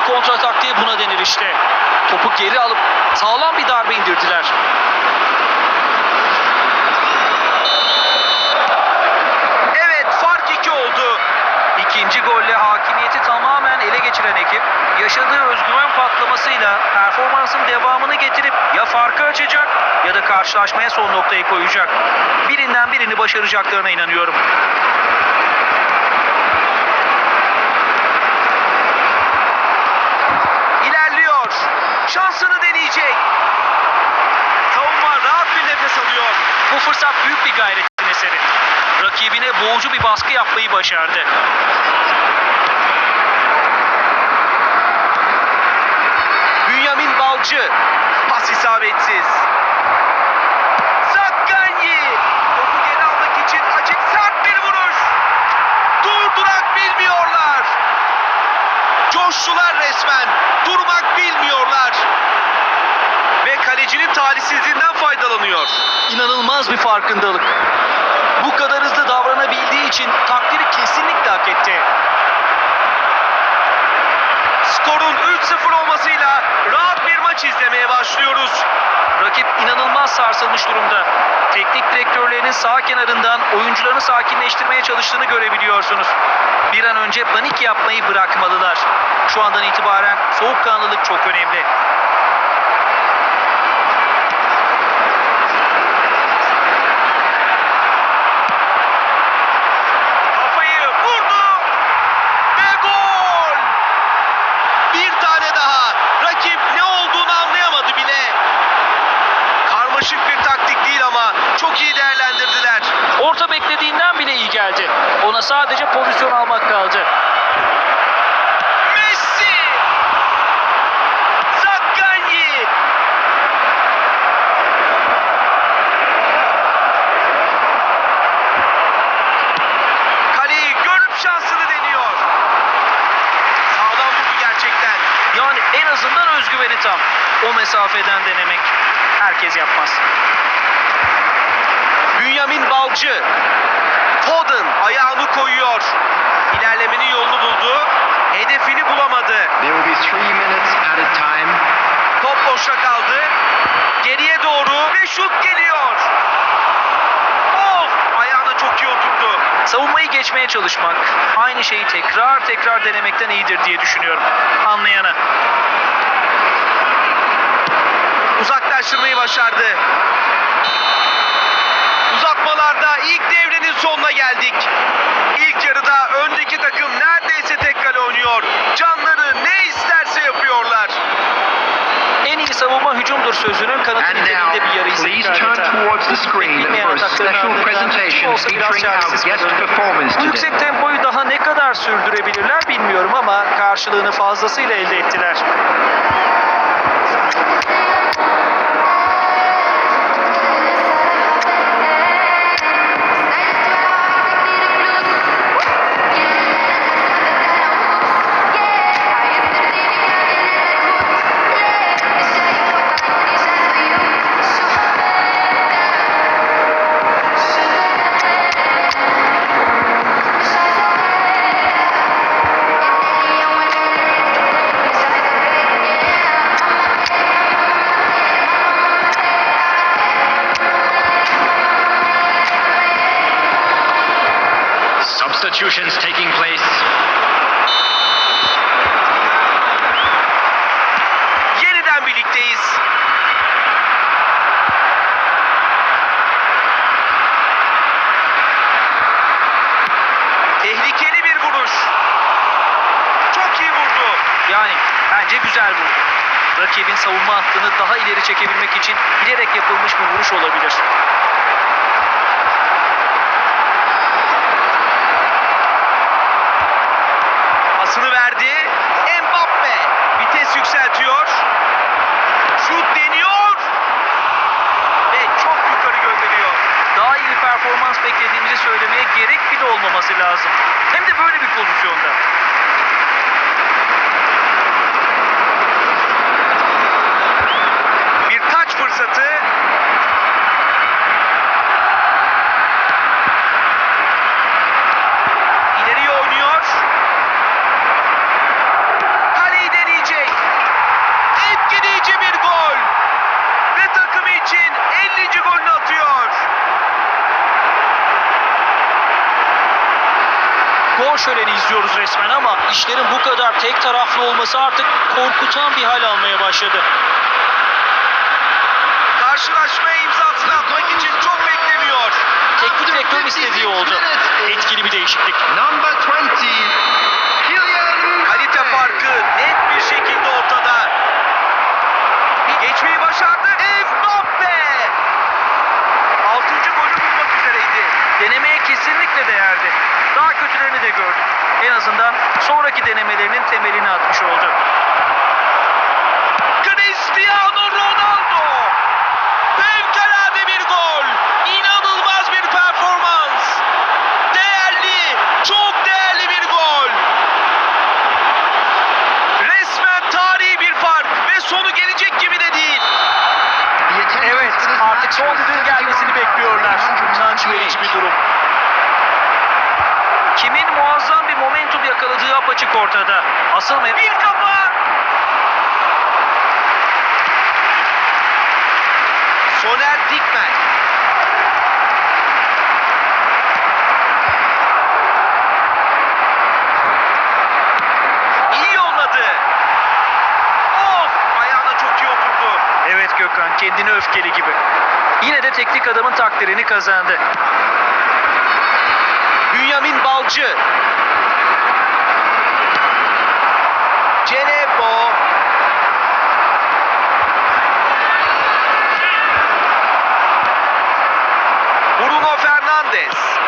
kontra taktiği buna denir işte. Topu geri alıp sağlam bir darbe indirdiler. Evet fark iki oldu. İkinci golle hakimiyeti tamamen ele geçiren ekip yaşadığı özgüven patlamasıyla performansın devamını getirip ya farkı açacak ya da karşılaşmaya son noktayı koyacak. Birinden birini başaracaklarına inanıyorum. Şansını deneyecek. Savunma rahat bir nefes alıyor. Bu fırsat büyük bir gayretin eseri. Rakibine boğucu bir baskı yapmayı başardı. Bünyamin Balcı. Pas isabetsiz. Zakkanyi. Topu geri almak için açık sert bir vuruş. Durdurak bilmiyorlar. Coştular resmen. Durmak bilmiyorlar. Ve kalecinin talihsizliğinden faydalanıyor. İnanılmaz bir farkındalık. Bu kadar hızlı davranabildiği için takdiri kesinlikle hak etti. Skorun 3-0 olmasıyla rahat bir maç izlemeye başlıyoruz. Rakip inanılmaz sarsılmış durumda. Teknik direktörlerinin sağ kenarından oyuncularını sakinleştirmeye çalıştığını görebiliyorsunuz. Bir an önce panik yapmayı bırakmalılar. Şu andan itibaren soğukkanlılık çok önemli. Orta beklediğinden bile iyi geldi. Ona sadece pozisyon almak kaldı. Messi! Zakkanyi! Kaleyi görüp şansını deniyor. Sağlam vurdu gerçekten. Yani en azından özgüveni tam. O mesafeden denemek herkes yapmaz. Bünyamin Balcı. Foden ayağını koyuyor. İlerlemenin yolunu buldu. Hedefini bulamadı. Top boşta kaldı. Geriye doğru ve şut geliyor. Of! Ayağına çok iyi oturdu. Savunmayı geçmeye çalışmak, aynı şeyi tekrar tekrar denemekten iyidir diye düşünüyorum. Anlayana. Uzaklaştırmayı başardı. Uzatmalarda ilk devrenin sonuna geldik. İlk yarıda öndeki takım neredeyse tek kale oynuyor. Canları ne isterse yapıyorlar. En iyi savunma hücumdur sözünün kanıtı niteliğinde bir yarı ise please turn towards the screen for a special presentation featuring our guest performance Bu yüksek tempoyu daha ne kadar sürdürebilirler bilmiyorum ama karşılığını fazlasıyla elde ettiler. Bence güzel vurdu. Rakibin savunma hattını daha ileri çekebilmek için bilerek yapılmış bir vuruş olabilir. Pasını verdi. Mbappe vites yükseltiyor. Şut deniyor. Ve çok yukarı gönderiyor. Daha iyi bir performans beklediğimizi söylemeye gerek bile olmaması lazım. Hem de böyle bir pozisyonda. Bir taç fırsatı. İleriye oynuyor. Kaleyi deneyecek. ikinci golünü atıyor. Gol şöleni izliyoruz resmen ama işlerin bu kadar tek taraflı olması artık korkutan bir hal almaya başladı. Karşılaşmaya imzasını atmak için çok beklemiyor. Teknik direktörün istediği oldu. Etkili bir değişiklik. Number 20, Kylian Kalite farkı net bir şekilde ortada. Geçmeyi başardı. Mbappe! Altıncı golü bulmak üzereydi. Denemeye kesinlikle değerdi. Daha kötülerini de gördük. En azından sonraki denemelerinin temelini atmış oldu. Cristiano Ronaldo! Fevkalade bir gol! İnanılmaz bir performans! Değerli, çok değerli bir gol! Resmen tarihi bir fark ve sonu gelecek gibi de değil. Evet artık son düdüğün gelmesini bekliyorlar. Utanç verici bir durum. Yakaladığı apaçık ortada. Asıl Bir kafa! Soner Dikmen. İyi yolladı. Of! Ayağına çok iyi oturdu. Evet Gökhan kendini öfkeli gibi. Yine de teknik adamın takdirini kazandı. Bünyamin Balcı. Fernandes.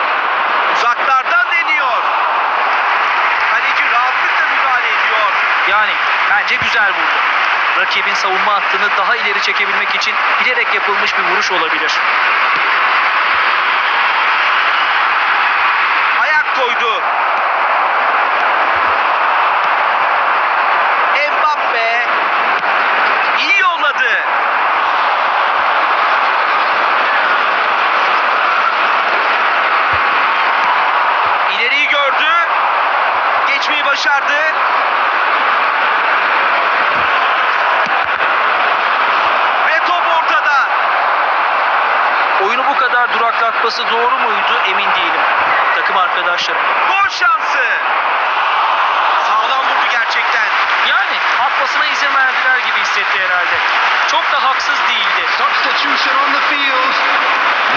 Uzaklardan deniyor. Kaleci rahatlıkla müdahale ediyor. Yani bence güzel vurdu. Rakibin savunma hattını daha ileri çekebilmek için bilerek yapılmış bir vuruş olabilir. Ayak koydu. Mbappe iyi yolladı. İleriyi gördü. Geçmeyi başardı. Ve top ortada. Oyunu bu kadar duraklatması doğru muydu emin değilim. Takım arkadaşlarım. Gol şansı. Sağlam vurdu gerçekten. Yani atmasına izin verdiler gibi hissetti herhalde. Çok da haksız değildi. Substitution on the field.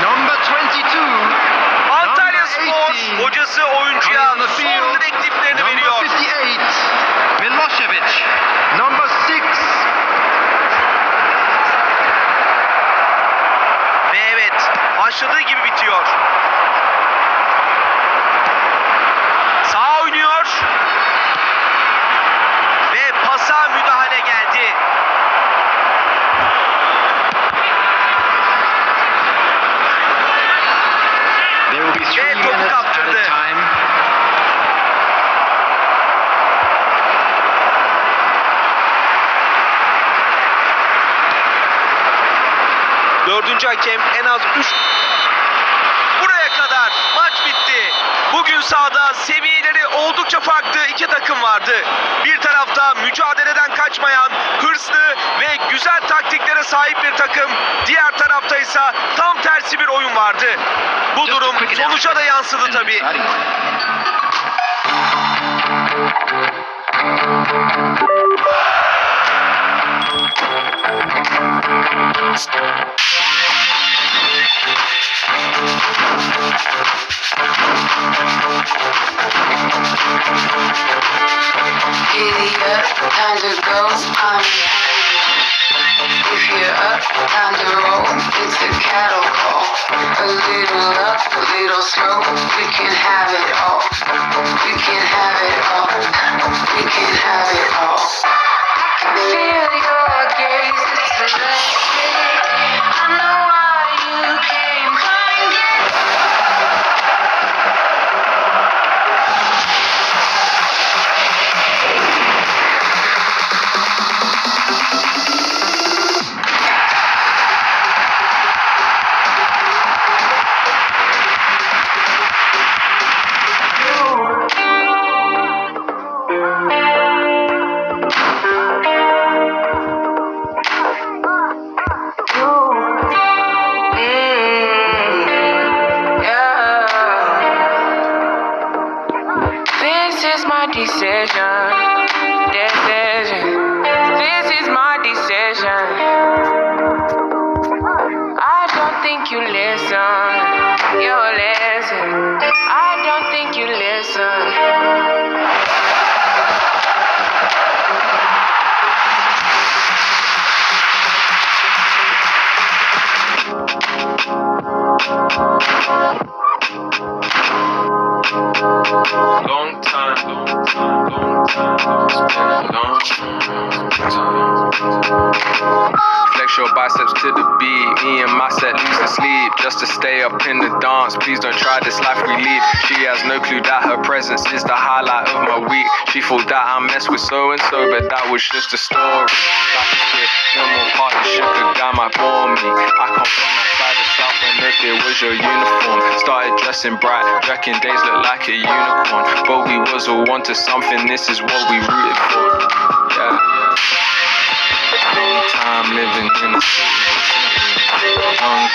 Number 22, Antalya Spor 18. hocası oyuncuya son field. direktiflerini Number veriyor. 58, Milosevic. Number 6, Ve evet başladığı gibi bitiyor. Sağ oynuyor. Pasa müdahale geldi. Ve topu kaptırdı. Dördüncü hakem en az üç... Buraya kadar maç bitti. Bugün sahada seviyeleri oldukça farklı iki takım vardı. Bir tarafta mücadeleden kaçmayan, hırslı ve güzel taktiklere sahip bir takım. Diğer tarafta ise tam tersi bir oyun vardı. Bu durum sonuca da yansıdı tabii. Time to go. If you're up, time to roll. It's a cattle call. A little a little. We can have it all. We can have it all. We can have it all. que seja. Deve to stay up in the dance. Please don't try this life we lead. She has no clue that her presence is the highlight of my week. She thought that I messed with so and so, but that was just a story. No more partnership, a guy might bore me. I come from that side of South when if it was your uniform. Started dressing bright, Jacking days look like a unicorn. But we was all onto something, this is what we rooted for.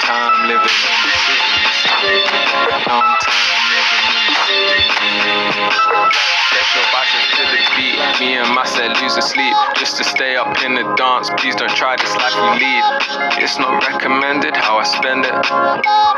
Time living in the city. Long time living in the city. Your biceps to the beat. Me and my set losing sleep just to stay up in the dance. Please don't try this life we lead. It's not recommended how I spend it.